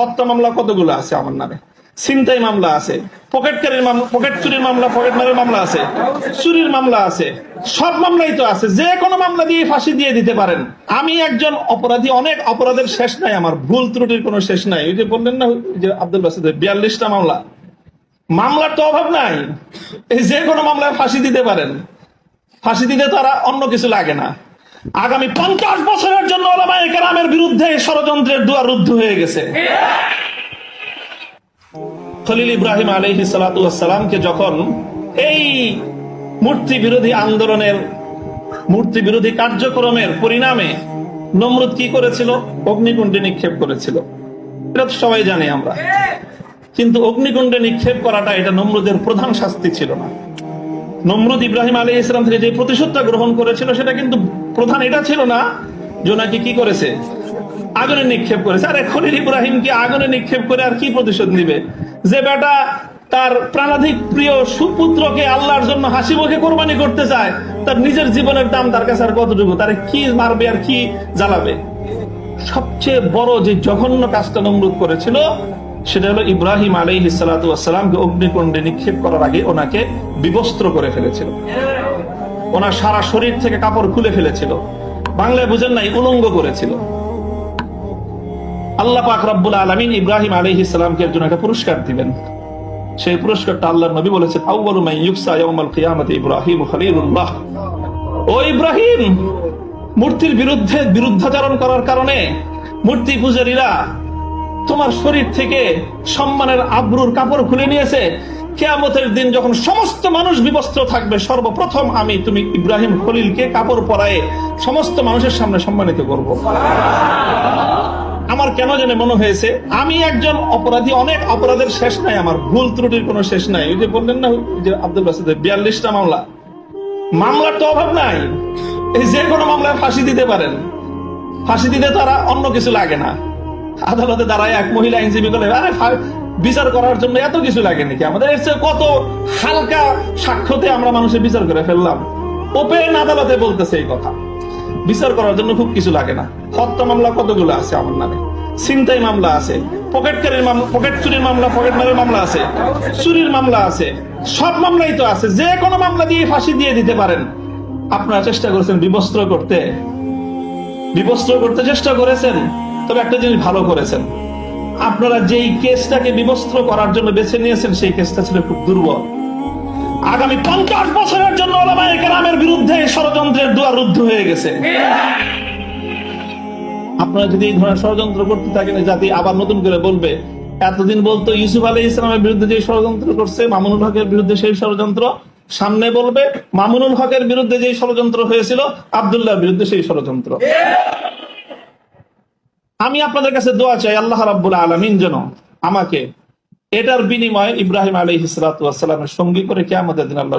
হত্যা মামলা কতগুলো আছে আমার নামে? ছিনতাই মামলা আছে, পকেটকারীর মামলা, পকেট চুরির মামলা পকেট মারের মামলা আছে, চুরির মামলা আছে, সব মামলাই তো আছে, যে কোনো মামলা দিয়ে ফাঁসি দিয়ে দিতে পারেন। আমি একজন অপরাধী, অনেক অপরাধের শেষ নাই, আমার ভুল ত্রুটির কোনো শেষ নাই। ওই যে বললেন না যে আব্দুল বাসিদ বিয়াল্লিশটা মামলা। মামলার তো অভাব নাই। এই যে কোনো মামলায় ফাঁসি দিতে পারেন। ফাঁসি দিতে তারা অন্য কিছু লাগে না। আগামী পঞ্চাশ বছরের জন্য কেরামের বিরুদ্ধে ষড়যন্ত্রের দুয়ার রুদ্ধ হয়ে গেছে। খলিল ইব্রাহিম আলহি সালাতামকে যখন এই মূর্তি বিরোধী আন্দোলনের, মূর্তি বিরোধী কার্যক্রমের পরিণামে নমরুদ কি করেছিল? অগ্নিকুণ্ডে নিক্ষেপ করেছিল। এটা সবাই জানি আমরা। কিন্তু অগ্নিকুণ্ডে নিক্ষেপ করাটা এটা নমরুদের প্রধান শাস্তি ছিল না। নমরুদ ইব্রাহিম আলী ইসলাম থেকে যে প্রতিশোধটা গ্রহণ করেছিল, সেটা কিন্তু প্রধান এটা ছিল না, জোনাকি কি করেছে? আগুনে নিক্ষেপ করেছে। আরে খলিল ইব্রাহিম কি আগুনে নিক্ষেপ করে আর কি প্রতিশোধ নিবে? যে বেটা তার প্রাণাধিক প্রিয় সুপুত্রকে আল্লাহর জন্য হাসি মুখে কোরবানি করতে চায়, তার নিজের জীবনের দাম তার কাছে আর কতটুকু? তার কি মারবে আর কি জ্বালাবে? সবচেয়ে বড় যে জঘন্য কাজটা নমরুদ করেছিল, সেটা হলো ইব্রাহিম আলাইহি সালাতামকে অগ্নিকুণ্ডে নিক্ষেপ করার আগে ওনাকে বিবস্ত্র করে ফেলেছিল। ওনার সারা শরীর থেকে কাপড় খুলে ফেলেছিল। বাংলায় বুঝেন নাই, উলঙ্গ করেছিল। আল্লাহ পাক রব্বুল আলমিন ইব্রাহিম আলাইহি সালামকে একজন একটা পুরস্কার দিবেন। সেই পুরস্কারটা আল্লাহ নবী বলেছেন আউ্বালু মাই ইউকসা ইয়াউমাল ইব্রাহিম খলিলুল্লাহ। ও ইব্রাহিম, মূর্তির বিরুদ্ধে বিরুদ্ধাচরণ করার কারণে মূর্তি পূজারীরা তোমার শরীর থেকে সম্মানের আব্রুর কাপড় খুলে নিয়েছে। কেয়ামতের দিন যখন সমস্ত মানুষ বিবস্ত্র থাকবে, সর্বপ্রথম আমি তুমি ইব্রাহিম খলিলকে কাপড় পরায়ে সমস্ত মানুষের সামনে সম্মানিত করব। আমার কেন জানে মনে হয়েছে, আমি একজন অপরাধী, অনেক অপরাধের শেষ নাই, আমার ভুল ত্রুটির কোনো শেষ নাই। ওই যে বললেন না যে আব্দুল বাসিদ বিয়াল্লিশটা মামলা। মামলার তো অভাব নাই। এই যে কোনো মামলায় ফাঁসি দিতে পারেন। ফাঁসি দিতে তারা অন্য কিছু লাগে না। আদালতে দাঁড়ায় এক মহিলা আইনজীবী বলে, আরে বিচার করার জন্য এত কিছু লাগে নাকি? আমাদের এর চেয়ে কত হালকা সাক্ষ্যতে আমরা মানুষের বিচার করে ফেললাম। ওপেন আদালতে বলতেছে এই কথা। বিচার করার জন্য খুব কিছু লাগে না। হত্যা মামলা কতগুলো আছে আমার নামে? ছিনতাই মামলা আছে। পকেটকারীর মামলা পকেট চুরির মামলা, পকেট মারের মামলা আছে। চুরির মামলা আছে। সব মামলাই তো আছে। যে কোনো মামলা দিয়ে ফাঁসি দিয়ে দিতে পারেন। আপনারা চেষ্টা করেছেন বিবস্ত্র করতে। বিবস্ত্র করতে চেষ্টা করেছেন। তবে একটা জিনিস ভালো করেছেন। আপনারা যেই কেসটাকে বিবস্ত্র করার জন্য বেছে নিয়েছেন, সেই কেসটা ছিল খুব দুর্বল। আগামী পঞ্চাশ বছরের জন্য ওলামায়ে বিরুদ্ধে ষড়যন্ত্রের দুয়ার রুদ্ধ হয়ে গেছে। আপনারা যদি এই ধরনের ষড়যন্ত্র করতে থাকেন জাতি আবার নতুন করে বলবে, এতদিন বলতো ইউসুফ আলী ইসলামের বিরুদ্ধে যে ষড়যন্ত্র করছে, মামুনুল হকের বিরুদ্ধে সেই ষড়যন্ত্র। সামনে বলবে, মামুনুল হকের বিরুদ্ধে যে ষড়যন্ত্র হয়েছিল, আবদুল্লাহর বিরুদ্ধে সেই ষড়যন্ত্র। আমি আপনাদের কাছে দোয়া চাই, আল্লাহ রাব্বুল আলমিন যেন আমাকে এটার বিনিময়ে ইব্রাহিম আলী হিসালাতামের সঙ্গী করে কে আমাদের দিন আল্লাহ